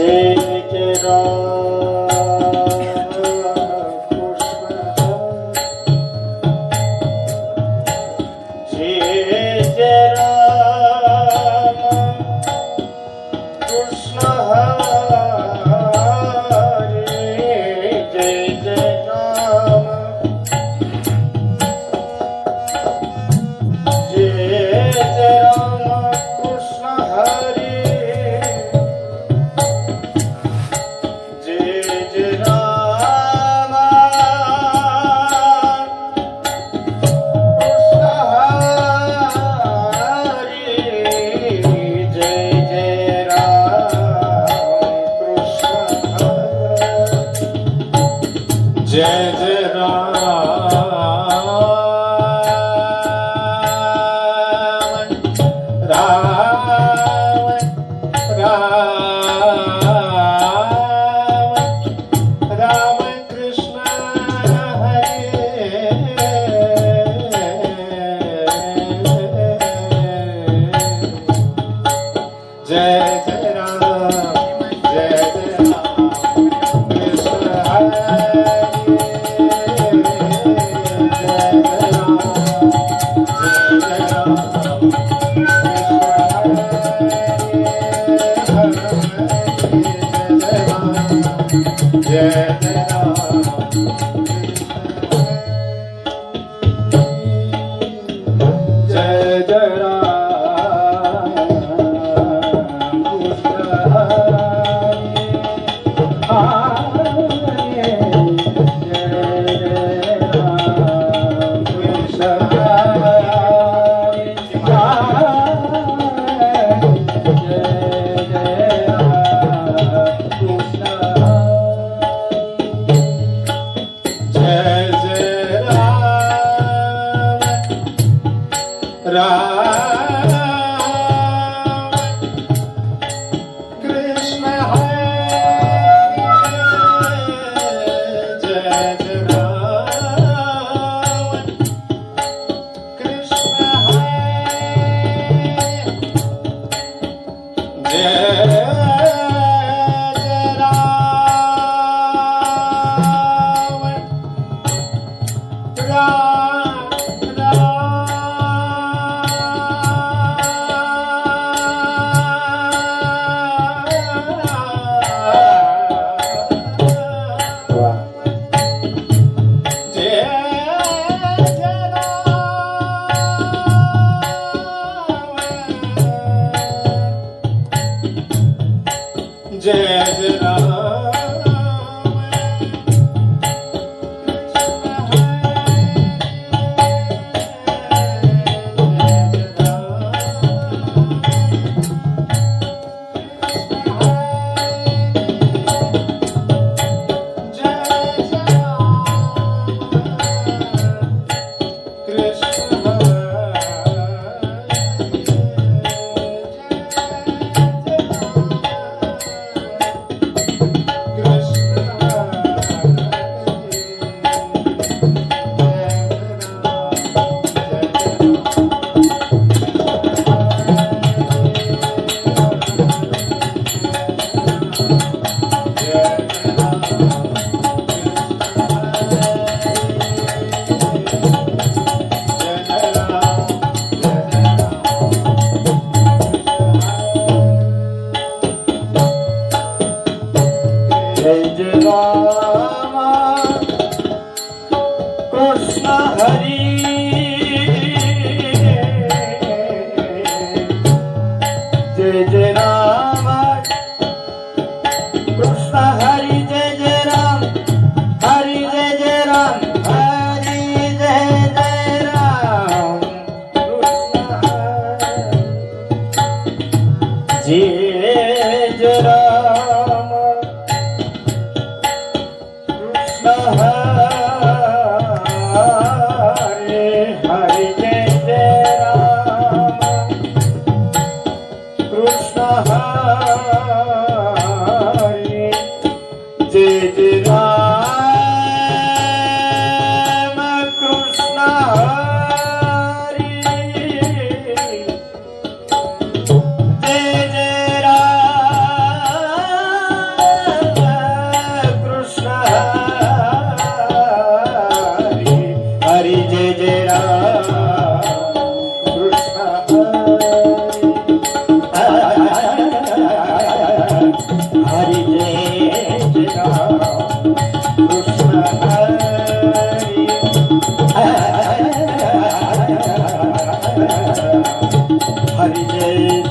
Jai Jai Ram. जय Yeah. Hari जय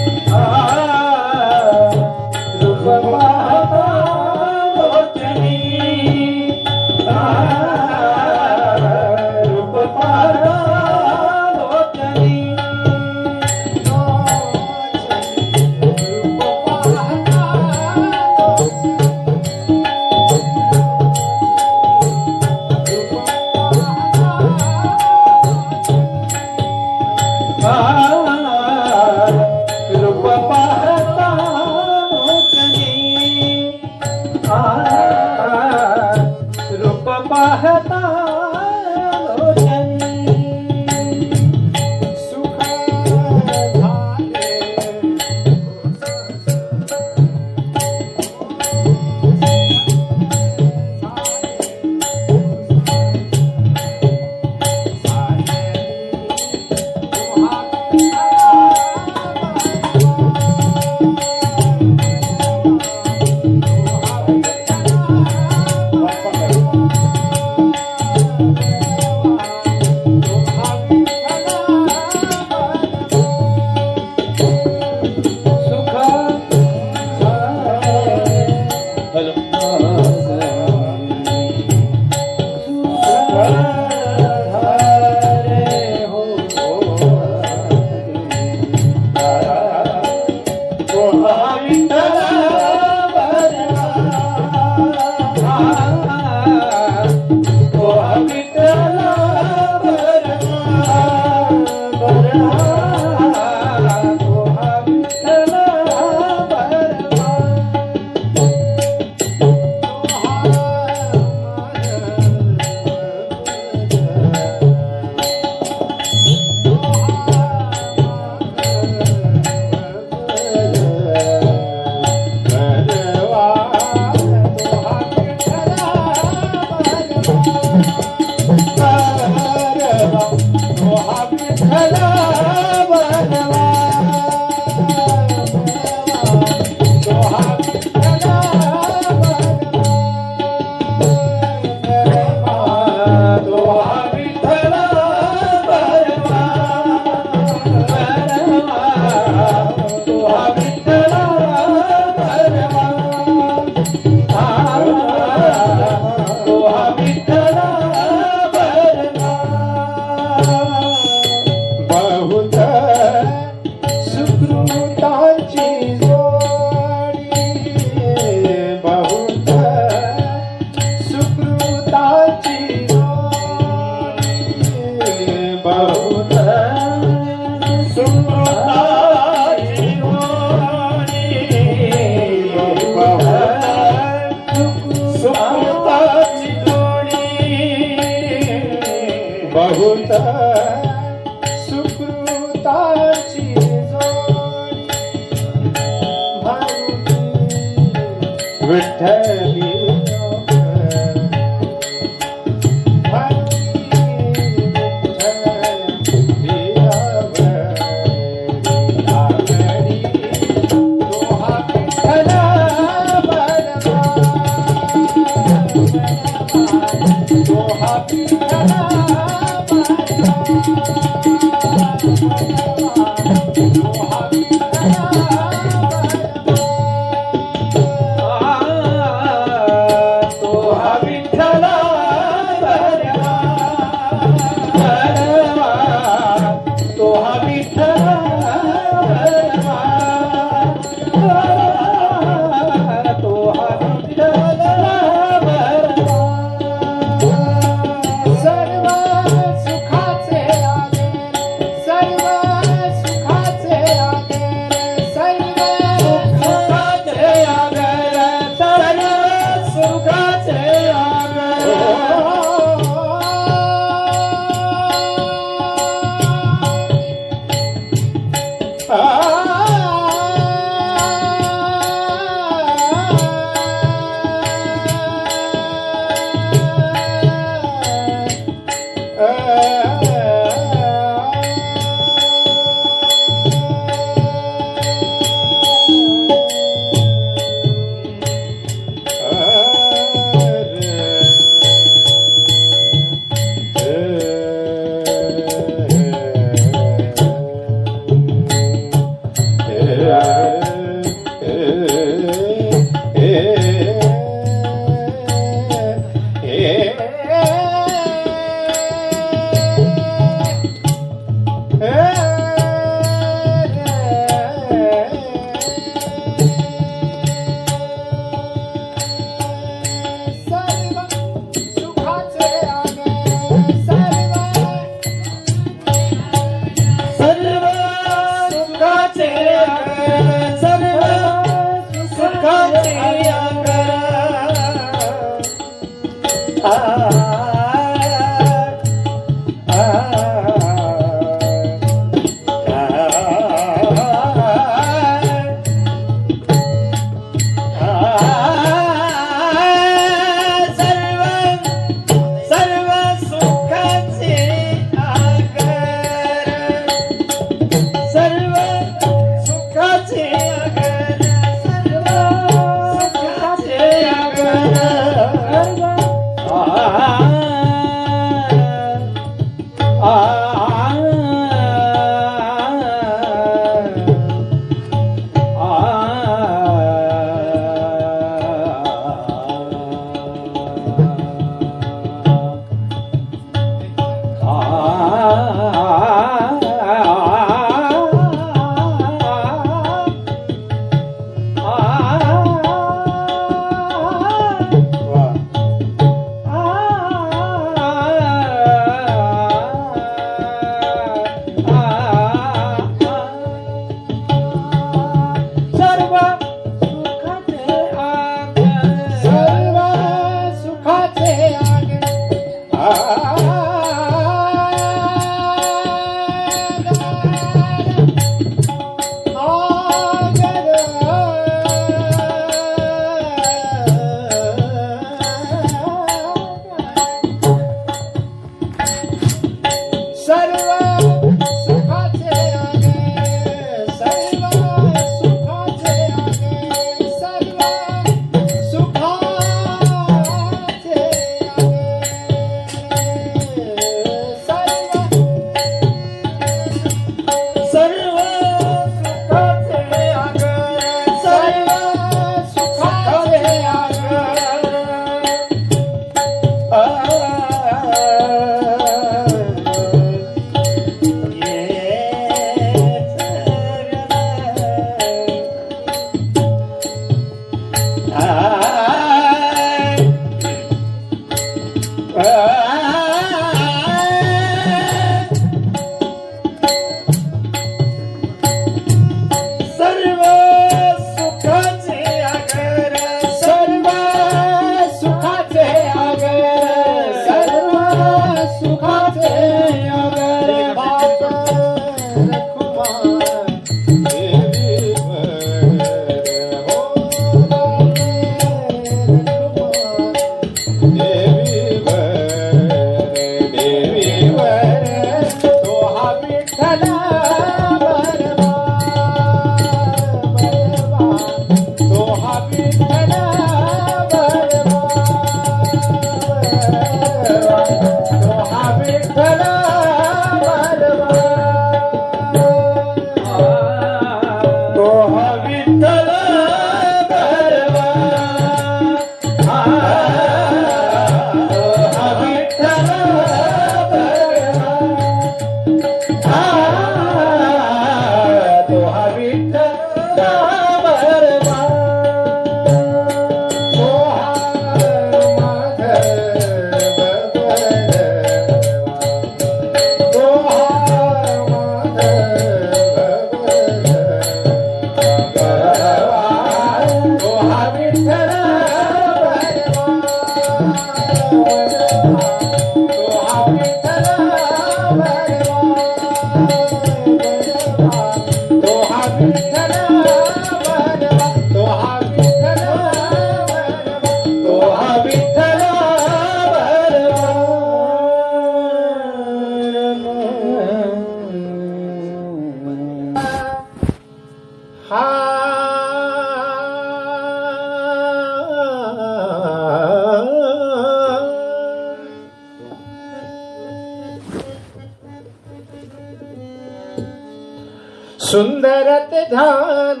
सुंदरत ध्यान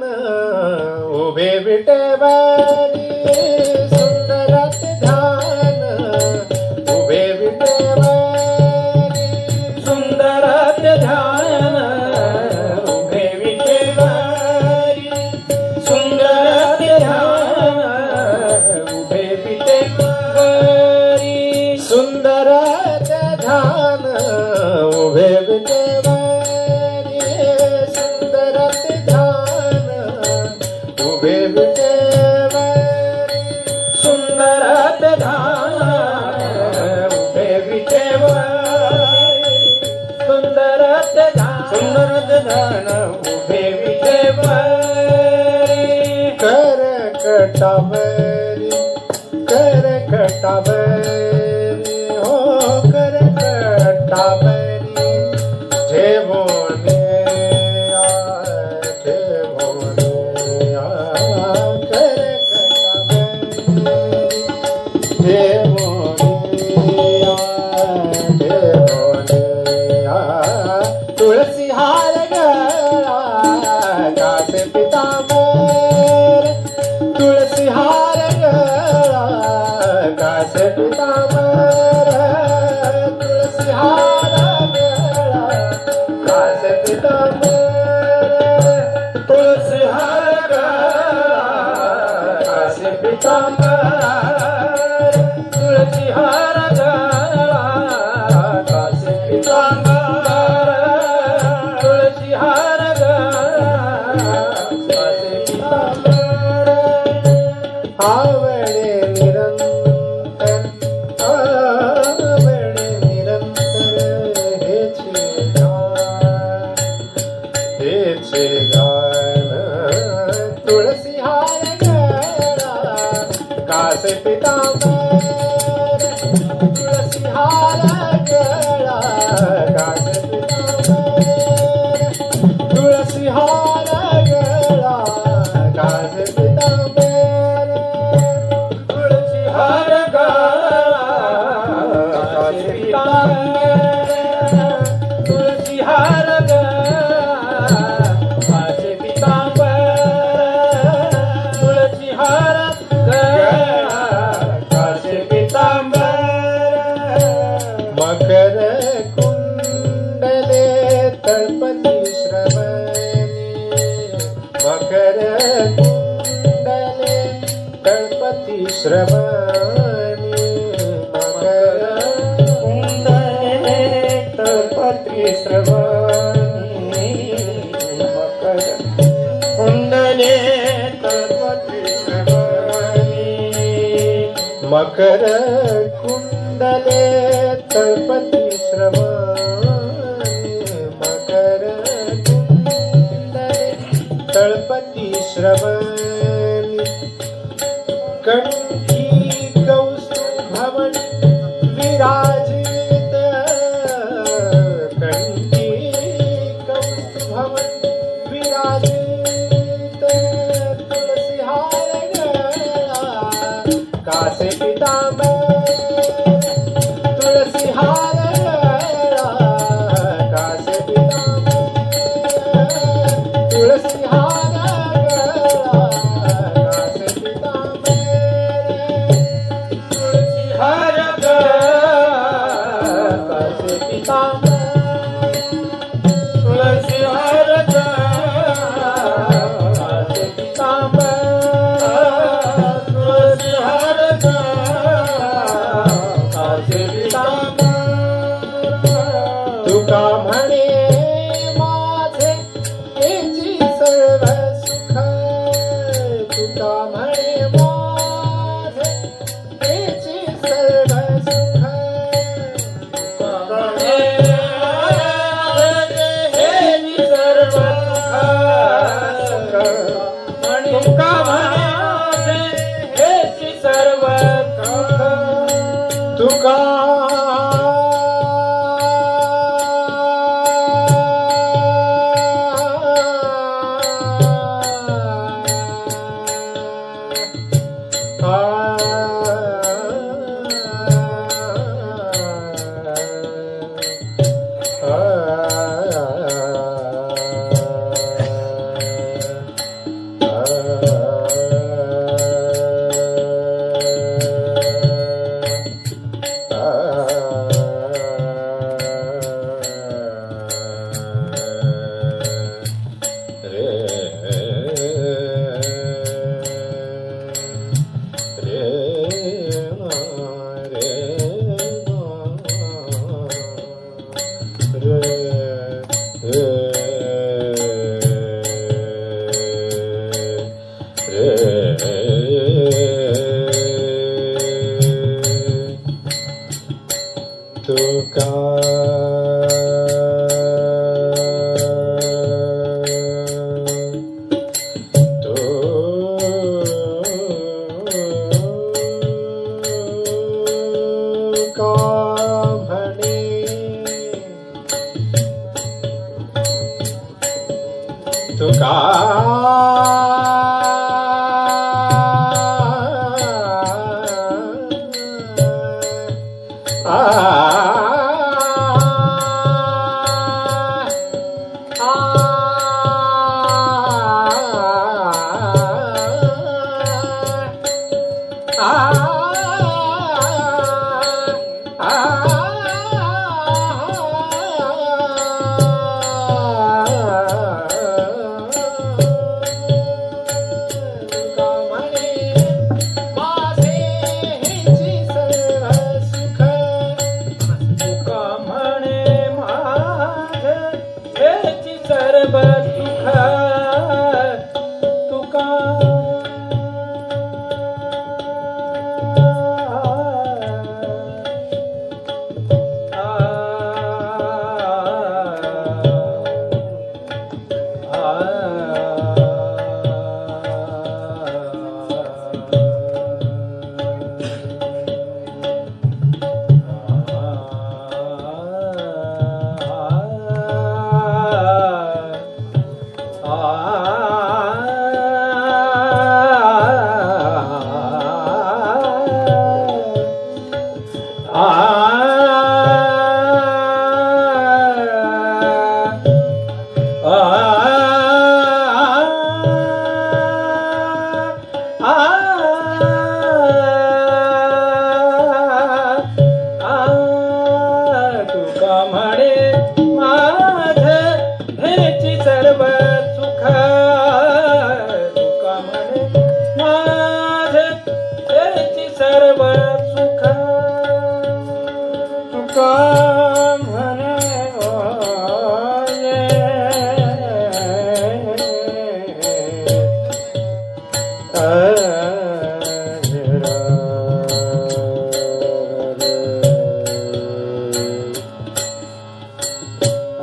उभे विटेवारी सुंदरत ध्यान उभे विटेवारी सुंदरत ध्यान उभे सुंदर सुंदरत ध्यान उभे विटेवारी सुंदरत ध्यान उभे विटे खटावेरी कर खटावेरी हो कर खटावेरी जे बोले जे बोले कर खटावेरी जे तुलसी हार गया पिता तुळशीचे गान तुळसी हार गळा कास पितांबा वकर कुण्डले गणपति श्रवणे मकर कुण्डले गणपति श्रवणे मकर कुण्डले गणपति श्रवणे मकर कुण्डले गणपति श्रवणे श्रवणि। कण्ठी कौस्तुभवन् विराजित। कण्ठी भवन विराजित। तुलसिहार कासे पिता কর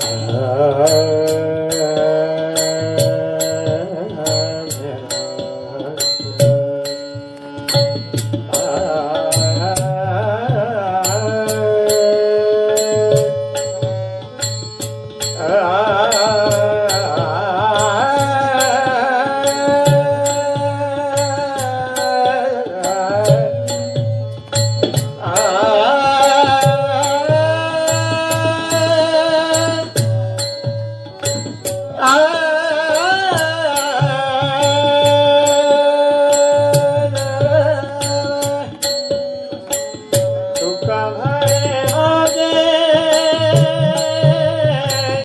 Ah.